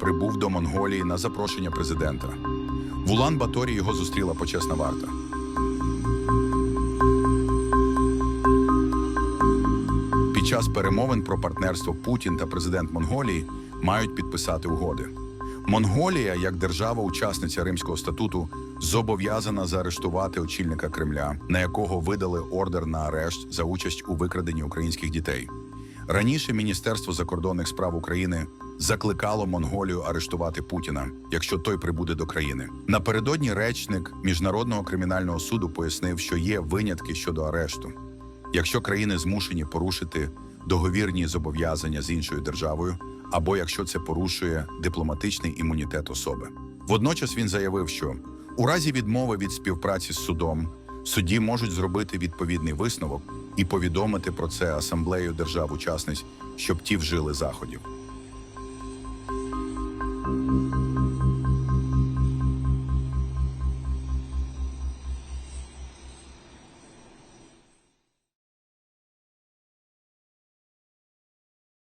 прибув до Монголії на запрошення президента. В Улан-Баторі його зустріла почесна варта. Під час перемовин про партнерство Путін та президент Монголії мають підписати угоди. Монголія, як держава-учасниця Римського статуту, зобов'язана заарештувати очільника Кремля, на якого видали ордер на арешт за участь у викраденні українських дітей. Раніше Міністерство закордонних справ України закликало Монголію арештувати Путіна, якщо той прибуде до країни. Напередодні речник міжнародного кримінального суду пояснив, що є винятки щодо арешту. Якщо країни змушені порушити договірні зобов'язання з іншою державою, або якщо це порушує дипломатичний імунітет особи. Водночас він заявив, що у разі відмови від співпраці з судом судді можуть зробити відповідний висновок і повідомити про це асамблею держав-учасниць, щоб ті вжили заходів.